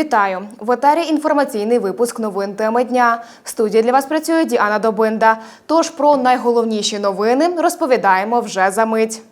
Вітаю! В етері інформаційний випуск новин теми дня. В студії для вас працює Діана Добинда. Тож про найголовніші новини розповідаємо вже за мить.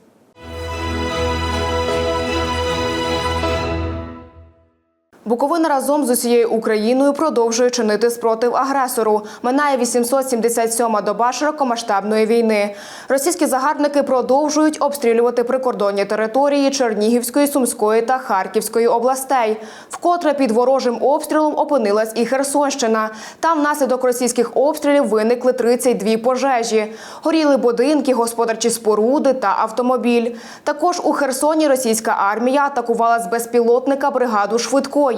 Буковина разом з усією Україною продовжує чинити спротив агресору. Минає 877-ма доба широкомасштабної війни. Російські загарбники продовжують обстрілювати прикордонні території Чернігівської, Сумської та Харківської областей. Вкотре під ворожим обстрілом опинилась і Херсонщина. Там внаслідок російських обстрілів виникли 32 пожежі. Горіли будинки, господарчі споруди та автомобіль. Також у Херсоні російська армія атакувала з безпілотника бригаду швидкої.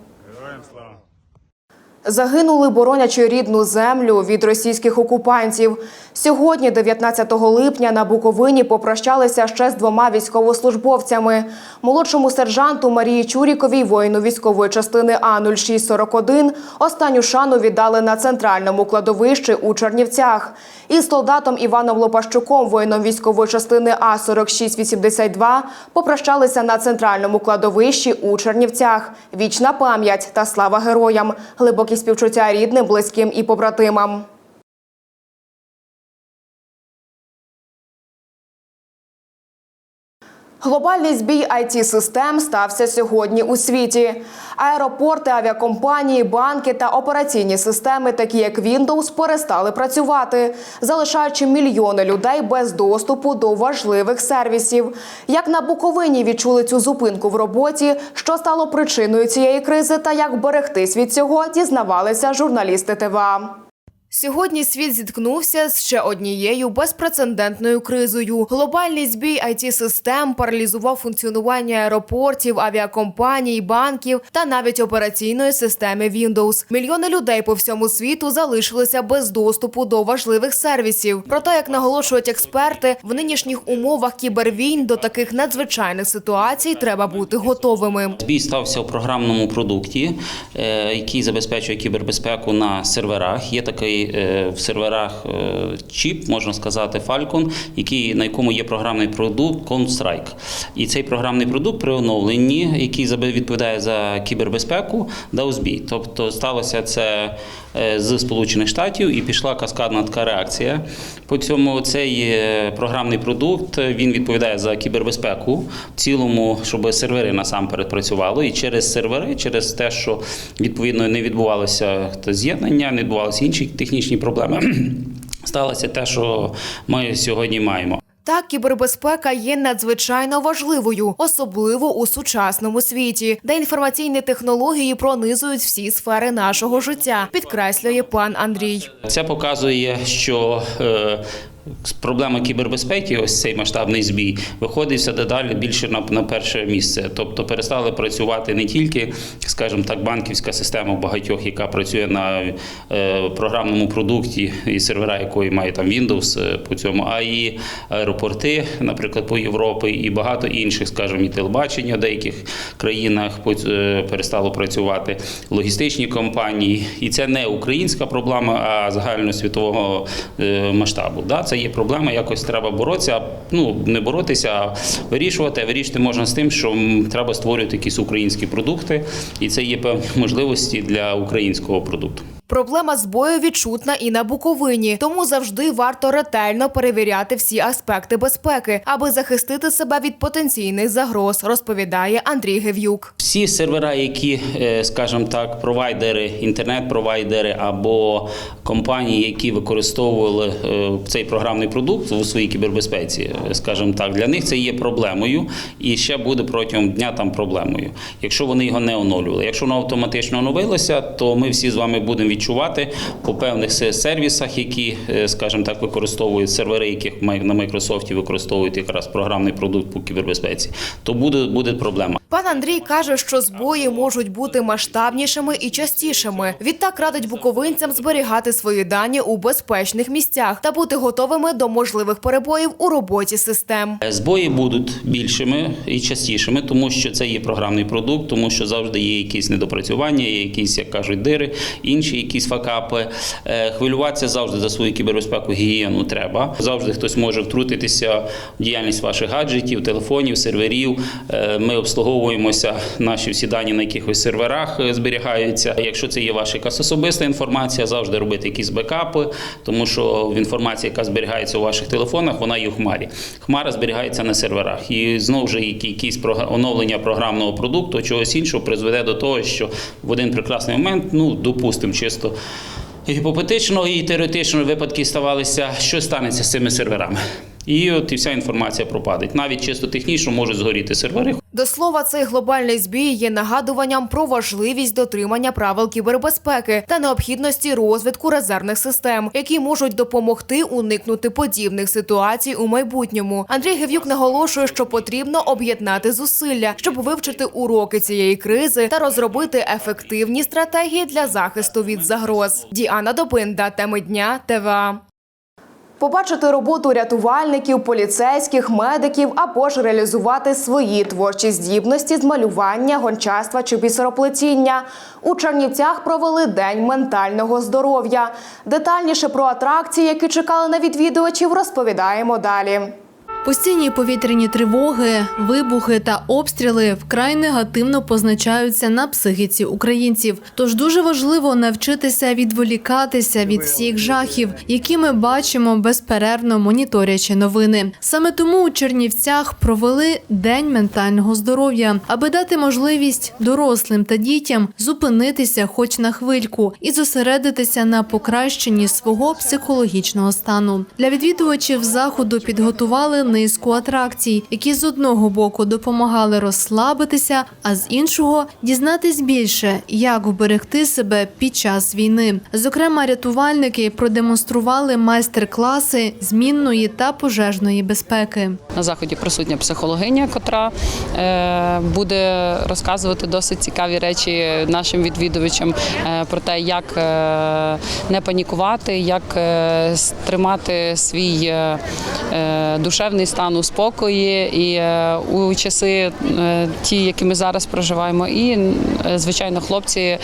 Загинули, боронячи рідну землю від російських окупантів. Сьогодні, 19 липня, на Буковині попрощалися ще з двома військовослужбовцями. Молодшому сержанту Марії Чуріковій, воїну військової частини А-0641, останню шану віддали на центральному кладовищі у Чернівцях. Із солдатом Іваном Лопащуком, воїном військової частини А-4682, попрощалися на центральному кладовищі у Чернівцях. Вічна пам'ять та слава героям, глибокі співчуття рідним, близьким і побратимам. Глобальний збій it систем стався сьогодні у світі. Аеропорти, авіакомпанії, банки та операційні системи, такі як Windows, перестали працювати, залишаючи мільйони людей без доступу до важливих сервісів. Як на Буковині відчули цю зупинку в роботі, що стало причиною цієї кризи, та як берегтись від цього, дізнавалися журналісти ТВА. Сьогодні світ зіткнувся з ще однією безпрецедентною кризою. Глобальний збій it систем паралізував функціонування аеропортів, авіакомпаній, банків та навіть операційної системи Windows. Мільйони людей по всьому світу залишилися без доступу до важливих сервісів. Проте, як наголошують експерти, в нинішніх умовах кібервійн до таких надзвичайних ситуацій треба бути готовими. Збій стався у програмному продукті, е, який забезпечує кібербезпеку на серверах. Є такий е, в серверах е, чіп, можна сказати, Falcon, який, на якому є програмний продукт Counter-Strike. І цей програмний продукт при оновленні, який відповідає за кібербезпеку, дав збій. Тобто сталося це е, з Сполучених Штатів і пішла каскадна така реакція. По цьому цей програмний продукт він відповідає за кібербезпеку в цілому, щоб сервери насамперед працювали. І через сервери, через те, що відповідно не відбувалося з'єднання, не відбувалися інші технічні проблеми. Сталося те, що ми сьогодні маємо. Так, кібербезпека є надзвичайно важливою, особливо у сучасному світі, де інформаційні технології пронизують всі сфери нашого життя, підкреслює пан Андрій. Це показує, що е, проблема кібербезпеки, ось цей масштабний збій, виходить все дедалі більше на, на перше місце. Тобто перестали працювати не тільки, скажімо так, банківська система багатьох, яка працює на е, програмному продукті і сервера якої має там Windows е, по цьому, а і аеропорти, наприклад, по Європі, і багато інших, скажімо, і телебачення в деяких країнах е, перестало працювати, логістичні компанії. І це не українська проблема, а загальносвітового е, масштабу. Да? Це є проблема, якось треба боротися. Ну, не боротися, а вирішувати. Вирішити можна з тим, що треба створювати якісь українські продукти, і це є певні можливості для українського продукту. Проблема збою відчутна і на Буковині, тому завжди варто ретельно перевіряти всі аспекти безпеки, аби захистити себе від потенційних загроз, розповідає Андрій Гев'юк. Всі сервера, які, е, скажімо так, провайдери, інтернет-провайдери або компанії, які використовували е, цей програмний продукт у своїй кібербезпеці, е, скажімо так, для них це є проблемою і ще буде протягом дня там проблемою, якщо вони його не оновлювали. Якщо воно автоматично оновилося, то ми всі з вами будемо відчувати по певних сервісах, які, е, скажімо так, використовують сервери, яких на Microsoft використовують якраз програмний продукт по кібербезпеці, то буде, буде проблема. Пан Андрій каже, що збої можуть бути масштабнішими і частішими. Відтак радить буковинцям зберігати свої дані у безпечних місцях та бути готовими до можливих перебоїв у роботі систем. Збої будуть більшими і частішими, тому що це є програмний продукт, тому що завжди є якісь недопрацювання, є якісь, як кажуть, дири, інші якісь факапи. Е, Хвилюватися завжди за свою кібербезпеку гігієну треба. Завжди хтось може втрутитися в діяльність ваших гаджетів, телефонів, серверів. Е, Ми обслуговуємося, наші всі дані на якихось серверах е, зберігаються. Якщо це є ваша якась особиста інформація, завжди робити якісь бекапи, тому що інформація, яка зберігається у ваших телефонах, вона є в хмарі. Хмара зберігається на серверах. І знову ж якісь оновлення програмного продукту, чогось іншого призведе до того, що в один прекрасний момент, ну допустимо, чисто. Гіпотетично і теоретично випадки ставалися, що станеться з цими серверами. І от і вся інформація пропаде. Навіть чисто технічно можуть згоріти сервери, До слова, цей глобальний збій є нагадуванням про важливість дотримання правил кібербезпеки та необхідності розвитку резервних систем, які можуть допомогти уникнути подібних ситуацій у майбутньому. Андрій Гев'юк наголошує, що потрібно об'єднати зусилля, щоб вивчити уроки цієї кризи та розробити ефективні стратегії для захисту від загроз. Діана Добинда, теми дня ТВА. Побачити роботу рятувальників, поліцейських, медиків або ж реалізувати свої творчі здібності з малювання, гончарства чи бісероплетіння. У Чернівцях провели День ментального здоров'я. Детальніше про атракції, які чекали на відвідувачів, розповідаємо далі. Постійні повітряні тривоги, вибухи та обстріли вкрай негативно позначаються на психіці українців. Тож дуже важливо навчитися відволікатися від всіх жахів, які ми бачимо безперервно моніторячи новини. Саме тому у Чернівцях провели День ментального здоров'я, аби дати можливість дорослим та дітям зупинитися хоч на хвильку і зосередитися на покращенні свого психологічного стану. Для відвідувачів заходу підготували низку атракцій, які з одного боку допомагали розслабитися, а з іншого дізнатись більше, як вберегти себе під час війни. Зокрема, рятувальники продемонстрували майстер-класи змінної та пожежної безпеки. На заході присутня психологиня, котра е, буде розказувати досить цікаві речі нашим відвідувачам е, про те, як е, не панікувати, як тримати свій душевний стан у спокої і у часи ті, які ми зараз проживаємо, і звичайно, хлопці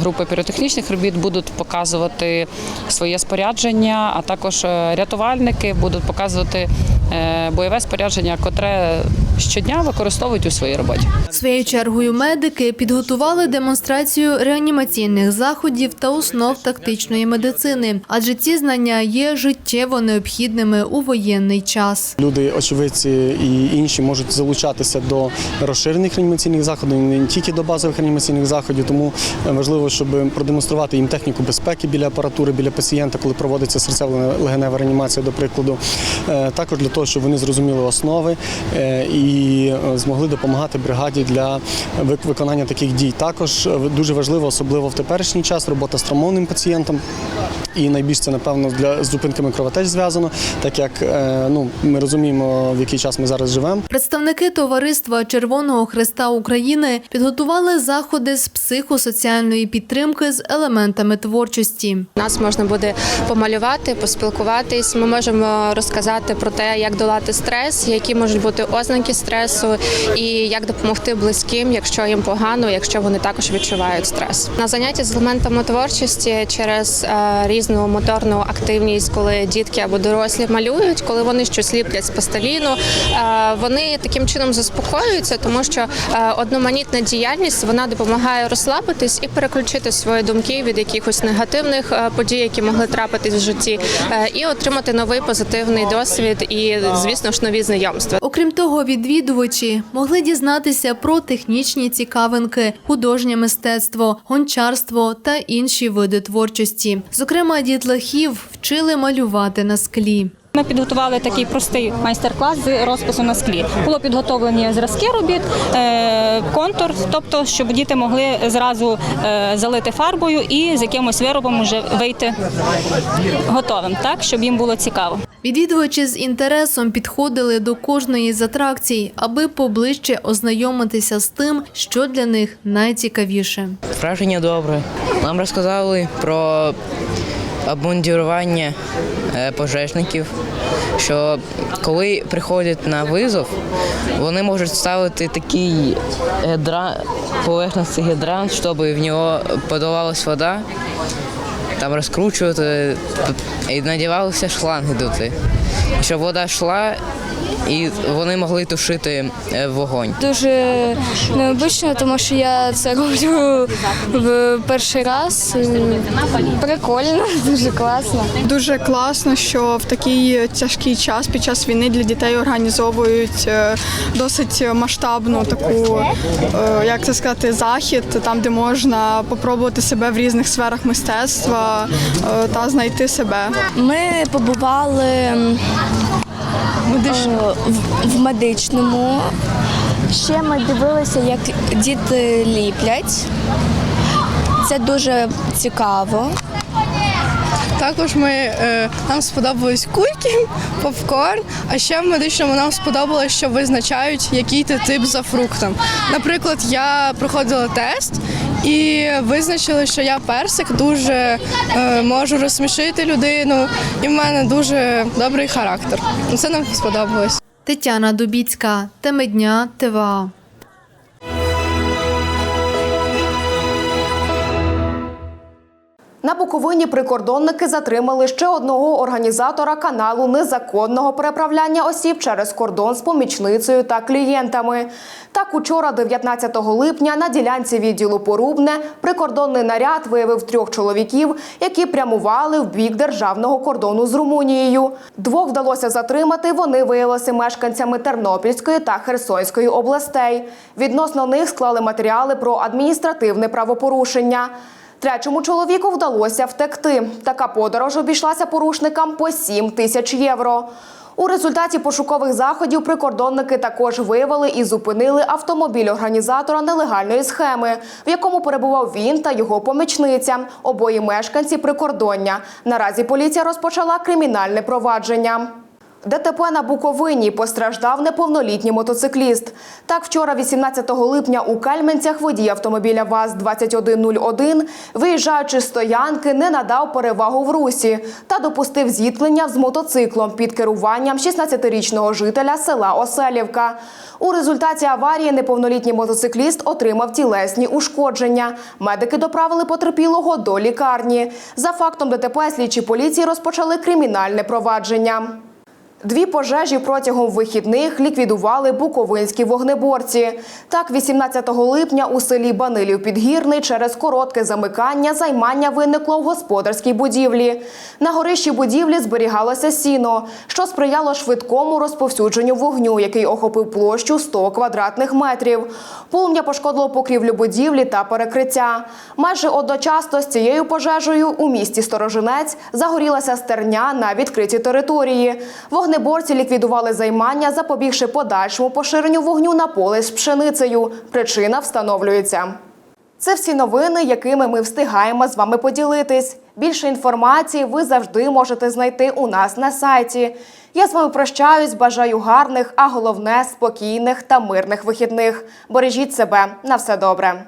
групи піротехнічних робіт будуть показувати своє спорядження, а також рятувальники будуть показувати бойове спорядження, котре щодня використовують у своїй роботі. Своєю чергою медики підготували демонстрацію реанімаційних заходів та основ тактичної медицини, адже ці знання є життєво необхідними у воєнний час. Люди, очевидці і інші можуть залучатися до розширених реанімаційних заходів, не тільки до базових реанімаційних заходів. Тому е, важливо, щоб продемонструвати їм техніку безпеки біля апаратури, біля пацієнта, коли проводиться серцево-легенева реанімація, до прикладу. Е, Також для того, щоб вони зрозуміли основи е, і е, змогли допомагати бригаді для вик- виконання таких дій. Також е, дуже важливо, особливо в теперішній час, робота з травмованим пацієнтом. І найбільш це напевно для з зупинками кровотеч зв'язано, так як е, ну ми розуміємо, в який час ми зараз живемо. Представники товариства Червоного Христа України підготували заходи з психосоціальної підтримки з елементами творчості. Нас можна буде помалювати, поспілкуватись. Ми можемо розказати про те, як долати стрес, які можуть бути ознаки стресу, і як допомогти близьким, якщо їм погано, якщо вони також відчувають стрес. На заняття з елементами творчості через е, різну моторну активність, коли дітки або дорослі малюють, коли вони щось ліплять з пластиліну, е, вони таким чином заспокоюються, тому що е, одноманітна діяльність вона допомагає розслабитись і переключити свої думки від якихось негативних подій, які могли трапитись в житті, і отримати новий позитивний досвід і, звісно ж, нові знайомства. Окрім того, відвідувачі могли дізнатися про технічні цікавинки, художнє мистецтво, гончарство та інші види творчості. Зокрема, дітлахів вчили малювати на склі. Ми підготували такий простий майстер-клас з розпису на склі. Було підготовлені зразки робіт, е, контур, тобто, щоб діти могли зразу е, залити фарбою і з якимось виробом вже вийти готовим, так щоб їм було цікаво. Відвідувачі з інтересом підходили до кожної з атракцій, аби поближче ознайомитися з тим, що для них найцікавіше. Враження добре. Нам розказали про обмундірування е, пожежників, що коли приходять на визов, вони можуть ставити такий гідра... поверхностний гідрант, щоб в нього подавалась вода, там розкручувати і надівалися шланги туди. Щоб вода йшла і вони могли тушити е, вогонь. Дуже необично, тому що я це роблю в перший раз. Прикольно, дуже класно. Дуже класно, що в такий тяжкий час під час війни для дітей організовують е, досить масштабну таку, е, як це сказати, захід, там де можна попробувати себе в різних сферах мистецтва та знайти себе. Ми побували в, в медичному. Ще ми дивилися, як діти ліплять. Це дуже цікаво. Також ми е, нам сподобались кульки, попкорн. А ще в медичному нам сподобалось, що визначають, який ти тип за фруктом. Наприклад, я проходила тест і визначили, що я персик дуже е, можу розсмішити людину, і в мене дуже добрий характер. Це нам сподобалось. Тетяна Дубіцька, теми дня ТВА. На Буковині прикордонники затримали ще одного організатора каналу незаконного переправляння осіб через кордон з помічницею та клієнтами. Так, учора, 19 липня, на ділянці відділу Порубне прикордонний наряд виявив трьох чоловіків, які прямували в бік державного кордону з Румунією. Двох вдалося затримати. Вони виявилися мешканцями Тернопільської та Херсонської областей. Відносно них склали матеріали про адміністративне правопорушення. Третьому чоловіку вдалося втекти. Така подорож обійшлася порушникам по 7 тисяч євро. У результаті пошукових заходів прикордонники також виявили і зупинили автомобіль організатора нелегальної схеми, в якому перебував він та його помічниця, обоє мешканці прикордоння. Наразі поліція розпочала кримінальне провадження. ДТП на Буковині постраждав неповнолітній мотоцикліст. Так, вчора, 18 липня, у Кальменцях водій автомобіля ВАЗ-2101, виїжджаючи з стоянки, не надав перевагу в русі та допустив зіткнення з мотоциклом під керуванням 16-річного жителя села Оселівка. У результаті аварії неповнолітній мотоцикліст отримав тілесні ушкодження. Медики доправили потерпілого до лікарні. За фактом ДТП слідчі поліції розпочали кримінальне провадження. Дві пожежі протягом вихідних ліквідували буковинські вогнеборці. Так, 18 липня у селі Банилів Підгірний через коротке замикання займання виникло в господарській будівлі. На горищі будівлі зберігалося сіно, що сприяло швидкому розповсюдженню вогню, який охопив площу 100 квадратних метрів. Полум'я пошкодило покрівлю будівлі та перекриття. Майже одночасно з цією пожежею у місті Сторожинець загорілася стерня на відкритій території. Вогнеборці ліквідували займання, запобігши подальшому поширенню вогню на поле з пшеницею. Причина встановлюється. Це всі новини, якими ми встигаємо з вами поділитись. Більше інформації ви завжди можете знайти у нас на сайті. Я з вами прощаюсь, бажаю гарних, а головне спокійних та мирних вихідних. Бережіть себе на все добре.